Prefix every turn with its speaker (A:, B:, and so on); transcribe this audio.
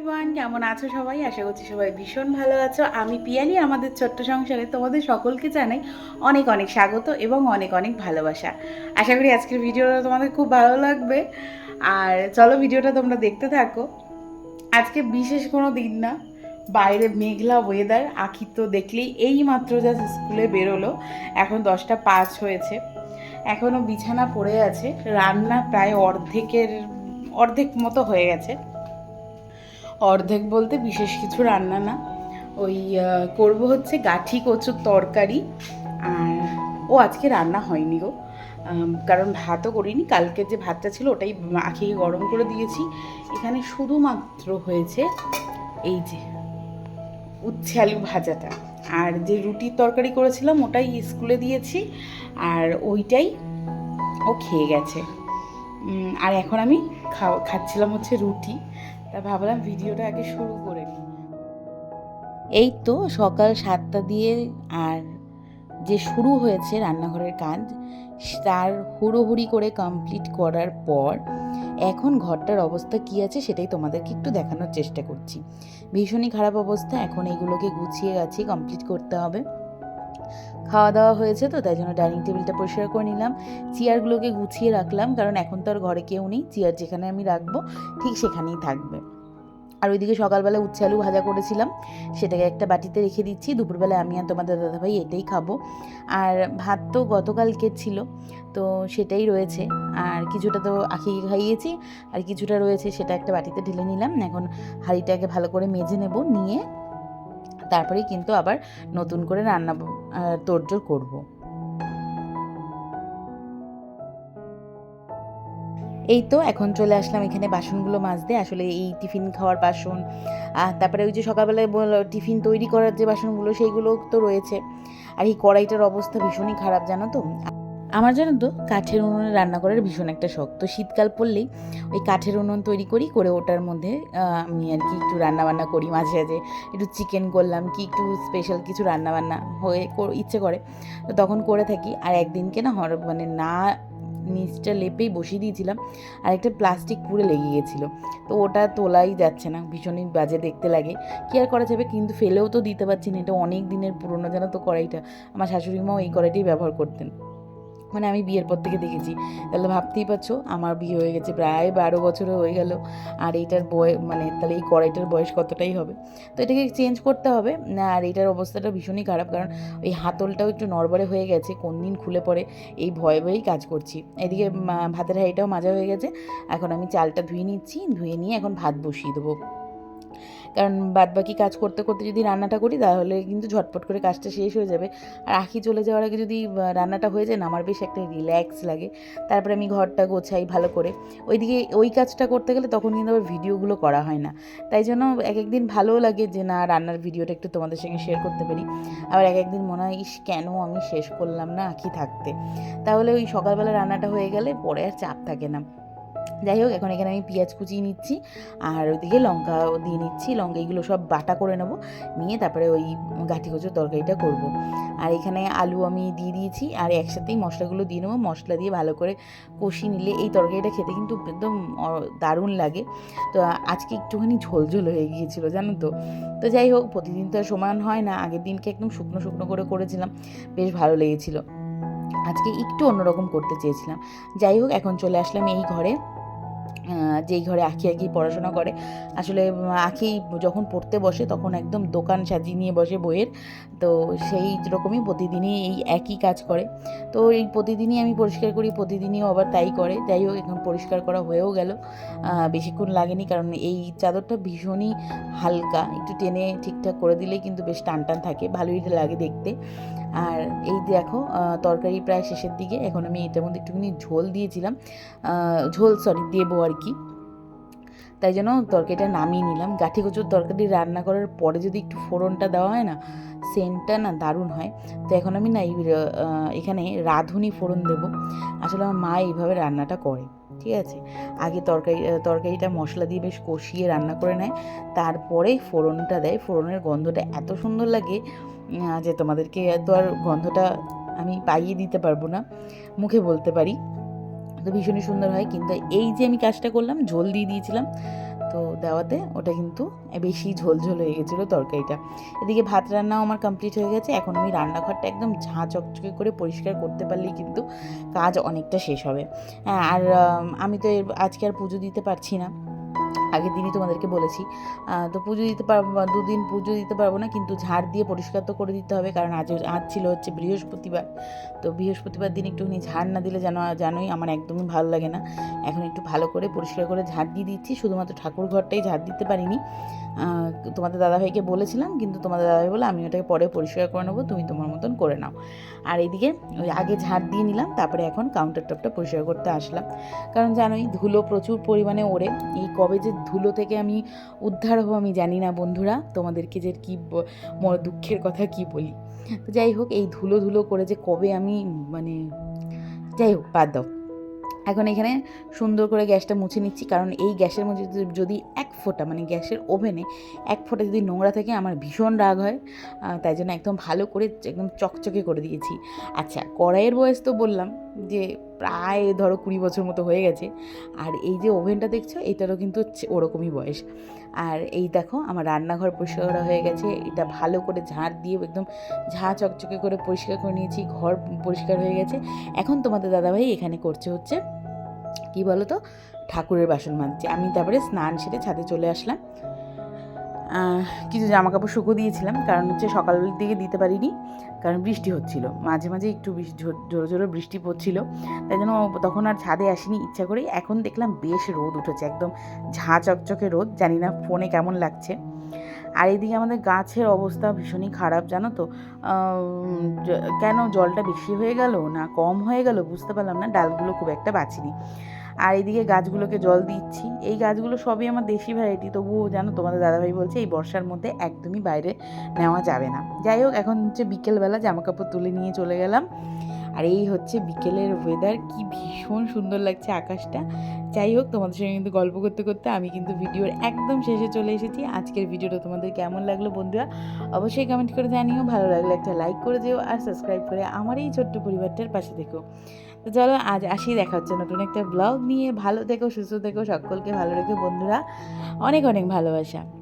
A: Everyone কেমন আছো সবাই? আশা করছি সবাই ভীষণ ভালো আছো। আমি পিয়ালি, আমাদের ছোট্ট সংসারে তোমাদের সকলকে জানাই অনেক অনেক স্বাগত এবং অনেক অনেক ভালোবাসা। আশা করি আজকের ভিডিওটা তোমাদের খুব ভালো লাগবে। আর চলো ভিডিওটা তোমরা দেখতে থাকো। আজকে বিশেষ কোনো দিন না, বাইরে মেঘলা ওয়েদার আখি তো দেখলেই এই মাত্র যা স্কুলে বেরোলো। এখন দশটা পাঁচ হয়েছে। এখনও বিছানা পড়ে আছে। রান্না প্রায় অর্ধেকের, অর্ধেক মতো হয়ে গেছে। অর্ধেক বলতে বিশেষ কিছু রান্না না। ওই করব হচ্ছে গাঠি, কচুর তরকারি। আর ও আজকে রান্না হয়নি গো। কারণ ভাতও করিনি। কালকে যে ভাতটা ছিল ওটাই আখিকে গরম করে দিয়েছি। এখানে শুধুমাত্র হয়েছে এই যে উচ্ছে আলু ভাজাটা। আর যে রুটির তরকারি করেছিলাম ওটাই স্কুলে দিয়েছি। আর ওইটাই ও খেয়ে গেছে। আর এখন আমি খাওয়া খাচ্ছিলাম হচ্ছে রুটি। তা ভাবলাম ভিডিওটা আগে শুরু করে নিই। এই তো সকাল সাতটা দিয়ে আর যে শুরু হয়েছে রান্নাঘরের কাজ, তার হুড়োহুড়ি করে কমপ্লিট করার পর এখন ঘরটার অবস্থা কী আছে সেটাই তোমাদেরকে একটু দেখানোর চেষ্টা করছি। ভীষণই খারাপ অবস্থা, এখন এইগুলোকে গুছিয়ে গাছিয়ে কমপ্লিট করতে হবে। খাওয়া দাওয়া হয়েছে তো, তাই জন্য ডাইনিং টেবিলটা পরিষ্কার করে নিলাম। চেয়ারগুলোকে গুছিয়ে রাখলাম, কারণ এখন তো আর ঘরে কেউ নেই। চেয়ার যেখানে আমি রাখব, ঠিক সেখানেই থাকবে। আর ওইদিকে সকালবেলা উচ্ছে আলু ভাজা করেছিলাম, সেটাকে একটা বাটিতে রেখে দিচ্ছি। দুপুরবেলা আমি আর তোমাদের দাদাভাই এটাই খাব। আর ভাত তো গতকালকে ছিল, তো সেটাই রয়েছে। আর কিছুটা তো আখিকে খাইয়েছি, আর কিছুটা রয়েছে সেটা একটা বাটিতে ঢেলে নিলাম। এখন হাঁড়িটাকে ভালো করে মেজে নেব, নিয়ে তারপরেই কিন্তু আবার নতুন করে রান্না তোড়জোড় করব। এই তো এখন চলে আসলাম এখানে বাসনগুলো মাজতে। আসলে এই টিফিন খাওয়ার বাসন, আর তারপরে ওই যে সকালবেলায় টিফিন তৈরি করার যে বাসনগুলো সেইগুলো তো রয়েছে। আর এই কড়াইটার অবস্থা ভীষণই খারাপ, জানো তো? আমার জানো তো, কাঠের উনুনে রান্না করার ভীষণ একটা শখ। তো শীতকাল পড়লেই ওই কাঠের উনুন তৈরি করি, করে ওটার মধ্যে আমি আর কি একটু রান্নাবান্না করি মাঝে মাঝে। একটু চিকেন করলাম, কি একটু স্পেশাল কিছু রান্নাবান্না হয়ে ইচ্ছে করে। তো তখন করে থাকি। আর একদিনকে না হর মানে না নিচটা লেপেই বসিয়ে দিয়েছিলাম, আর একটা প্লাস্টিক পুরো লেগে গেছিল। তো ওটা তোলাই যাচ্ছে না, ভীষণই বাজে দেখতে লাগে। কি আর করা যাবে? কিন্তু ফেলেও তো দিতে পারছি না, এটা অনেক দিনের পুরনো জানো তো কড়াইটা। আমার শাশুড়ি মাও এই কড়াইটাই ব্যবহার করতেন। মানে আমি বিয়ের পর থেকে দেখেছি। তাহলে ভাবতেই পারছ, আমার বিয়ে হয়ে গেছে, প্রায় বারো বছরও হয়ে গেল। আর এইটার বয় মানে তাহলে এই কড়াইটার বয়স কতটাই হবে? তো এটাকে চেঞ্জ করতে হবে। আর এইটার অবস্থাটা ভীষণই খারাপ, কারণ ওই হাতলটাও একটু নড়বড়ে হয়ে গেছে, কোন দিন খুলে পড়ে এই ভয়ে ভয়েই কাজ করছি। এদিকে ভাতের হাঁড়িটাও মাজা হয়ে গেছে। এখন আমি চালটা ধুয়ে নিচ্ছি, ধুয়ে নিয়ে এখন ভাত বসিয়ে দেবো। কারণ বাদবাকি কাজ করতে করতে যদি রান্নাটা করি, তাহলে কিন্তু ঝটপট করে কাজটা শেষ হয়ে যাবে। আর আঁকি চলে যাওয়ার আগে যদি রান্নাটা হয়ে যায় না, আমার বেশ একটা রিল্যাক্স লাগে। তারপরে আমি ঘরটা গোছাই ভালো করে। ওইদিকে ওই কাজটা করতে গেলে তখন কিন্তু আবার ভিডিওগুলো করা হয় না। তাই জন্য এক একদিন ভালোও লাগে যে, না, রান্নার ভিডিওটা একটু তোমাদের সঙ্গে শেয়ার করতে পারি। আবার এক একদিন মনে হয়, ইস, কেন আমি শেষ করলাম না আঁকি থাকতে? তাহলে ওই সকালবেলা রান্নাটা হয়ে গেলে পরে আর চাপ থাকে না। যাই হোক, এখন এখানে আমি পেঁয়াজ কুচিয়ে নিচ্ছি, আর ওইদিকে লঙ্কা দিয়ে নিচ্ছি, লঙ্কা এগুলো সব বাটা করে নেব, নিয়ে তারপরে ওই গাঠি কচুর তরকারিটা করব। আর এখানে আলু আমি দিয়ে দিয়েছি, আর একসাথেই মশলাগুলো দিয়ে নেব, মশলা দিয়ে ভালো করে কষিয়ে নিলে এই তরকারিটা খেতে কিন্তু একদম দারুণ লাগে। তো আজকে একটুখানি ঝোল ঝোল হয়ে গিয়েছিল, জানো তো। তো যাই হোক, প্রতিদিন তো সমান হয় না, আগের দিনকে একদম শুকনো শুকনো করে করেছিলাম, বেশ ভালো লেগেছিলো। আজকে একটু অন্যরকম করতে চেয়েছিলাম। যাই হোক, এখন চলে আসলাম এই ঘরে। যেই ঘরে আখি আঁকি পড়াশোনা করে, আসলে আখি যখন পড়তে বসে তখন একদম দোকান সাজিয়ে নিয়ে বসে বইয়ের। তো সেই রকমই প্রতিদিনই এই একই কাজ করে। তো এই প্রতিদিনই আমি পরিষ্কার করি, প্রতিদিনই আবার তাই করে। যাই হোক, এখন পরিষ্কার করা হয়েও গেল। বেশিক্ষণ লাগেনি কারণ এই চাদরটা ভীষণই হালকা। একটু টেনে ঠিকঠাক করে দিলেই কিন্তু বেশ টান টান থাকে, ভালোই লাগে দেখতে। আর এই দেখো তরকারি প্রায় শেষের দিকে। এখন আমি এটার মধ্যে একটুখানি ঝোল দিয়েছিলাম। ঝোল সরি দেবো আর কি। তাই জন্য তরকারিটা নামিয়ে নিলাম। গাঠি কচুর তরকারি রান্না করার পরে যদি একটু ফোড়নটা দেওয়া হয় না, সেন্টটা না দারুণ হয়। তো এখন আমি না এখানে রাঁধুনি ফোড়ন দেবো। আসলে আমার মা এইভাবে রান্নাটা করে। ঠিক আছে? আগে তরকারি তরকারিটা মশলা দিয়ে বেশ কষিয়ে রান্না করে নেয়। তারপরেই ফোড়নটা দেয়। ফোড়নের গন্ধটা এত সুন্দর লাগে যে তোমাদেরকে তো আর গন্ধটা আমি পাইয়ে দিতে পারব না। মুখে বলতে পারি। তো ভীষণই সুন্দর হয়। কিন্তু এই যে আমি কাজটা করলাম, জল দিয়ে দিয়েছিলাম। তো দেওয়াতে ওটা কিন্তু বেশি ঝোলঝোল হয়ে গেছিল তরকারিটা। এদিকে ভাত রান্নাও আমার কমপ্লিট হয়ে গেছে। এখন আমি রান্নাঘরটা একদম ঝাঁ চকচকে করে পরিষ্কার করতে পারলেই কিন্তু কাজ অনেকটা শেষ হবে। হ্যাঁ আর, আমি তো আজকে আর পুজো দিতে পারছি না। আগের দিনই তোমাদেরকে বলেছি। তো পুজো দিতে পারব দুদিন পুজো দিতে পারব না, কিন্তু ঝাড় দিয়ে পরিষ্কার তো করে দিতে হবে, কারণ আজ আজ ছিল হচ্ছে বৃহস্পতিবার। তো বৃহস্পতিবার দিন একটুখানি ঝাড় না দিলে যেন, জানোই আমার একদমই ভালো লাগে না। এখন একটু ভালো করে পরিষ্কার করে ঝাড় দিয়ে দিচ্ছি, শুধুমাত্র ঠাকুর ঘরটাই ঝাড় দিতে পারিনি। তোমাদের দাদাভাইকে বলেছিলাম, কিন্তু তোমাদের দাদাভাই বলে আমি ওটাকে পরে পরিষ্কার করে নেব, তুমি তোমার মতন করে নাও। আর এইদিকে ওই আগে ঝাড় দিয়ে নিলাম, তারপরে এখন কাউন্টার টপটা পরিষ্কার করতে আসলাম। কারণ জানোই ধুলো প্রচুর পরিমাণে ওড়ে, এই কবে যে ধুলো থেকে আমি উদ্ধার হব, আমি জানি না বন্ধুরা, তোমাদেরকে যে কী দুঃখের কথা কি বলি। তো যাই হোক, এই ধুলো ধুলো করে যে কবে আমি মানে যাই হোক, বাদ দাও। এখন এখানে সুন্দর করে গ্যাসটা মুছে নিচ্ছি, কারণ এই গ্যাসের মধ্যে যদি এক ফোঁটা মানে গ্যাসের ওভেনে এক ফোঁটা যদি নোংরা থাকে, আমার ভীষণ রাগ হয়। তাই জন্য একদম ভালো করে একদম চকচকে করে দিয়েছি। আচ্ছা কড়াইয়ের বয়স তো বললাম। যে প্রায় ধরো কুড়ি বছর মতো হয়ে গেছে। আর এই যে ওভেনটা দেখছ, এটারও কিন্তু ওরকমই বয়স। আর এই দেখো, আমার রান্নাঘর পরিষ্কার করা হয়ে গেছে। এটা ভালো করে ঝাড় দিয়ে একদম ঝাঁ চকচকে করে পরিষ্কার করে নিয়েছি, ঘর পরিষ্কার হয়ে গেছে। এখন তোমাদের দাদাভাই এখানে করছে হচ্ছে, কি বলো তো ঠাকুরের বাসন মাজছে। আমি তারপরে স্নান সেরে ছাদে চলে আসলাম। কিছু জামা কাপড় শুকো দিয়েছিলাম, কারণ হচ্ছে সকালের দিকে দিতে পারিনি, কারণ বৃষ্টি হচ্ছিল। মাঝে মাঝে একটু জোরে জোরে বৃষ্টি পড়ছিল, তাই জন্য তখন আর ছাদে আসিনি, ইচ্ছা করেই। এখন দেখলাম বেশ রোদ উঠেছে, একদম ঝাঁ চকচকে রোদ, জানি না ফোনে কেমন লাগছে। আর এদিকে আমাদের গাছের অবস্থা ভীষণই খারাপ, জানো তো? কেন জলটা বেশি হয়ে গেল না কম হয়ে গেল বুঝতে পারলাম না, ডালগুলো খুব একটা বাঁচিনি। আর এইদিকে গাছগুলোকে জল দিচ্ছি, এই গাছগুলো সবই আমার দেশি ভ্যারাইটি তবুও জানো তোমাদের দাদাভাই বলছে এই বর্ষার মধ্যে একদমই বাইরে নেওয়া যাবে না। যাই হোক, এখন হচ্ছে বিকেলবেলা জামা কাপড় তুলে নিয়ে চলে গেলাম। আর এই হচ্ছে বিকেলের ওয়েদার কি ভীষণ সুন্দর লাগছে আকাশটা। যাই হোক, তোমাদের সঙ্গে কিন্তু গল্প করতে করতে আমি কিন্তু ভিডিওর একদম শেষে চলে এসেছি। আজকের ভিডিওটা তোমাদের কেমন লাগল বন্ধুরা? অবশ্যই কমেন্ট করে জানিও। ভালো লাগলে একটা লাইক করে দিও আর সাবস্ক্রাইব করে আমার এই ছোট্ট পরিবারটার পাশে থেকো। তো চলো, আজ আসি, দেখা হচ্ছে নতুন একটা ব্লগ নিয়ে। ভালো থেকো, সুস্থ থেকো, সকলকে ভালো রেখো বন্ধুরা। অনেক অনেক ভালোবাসা।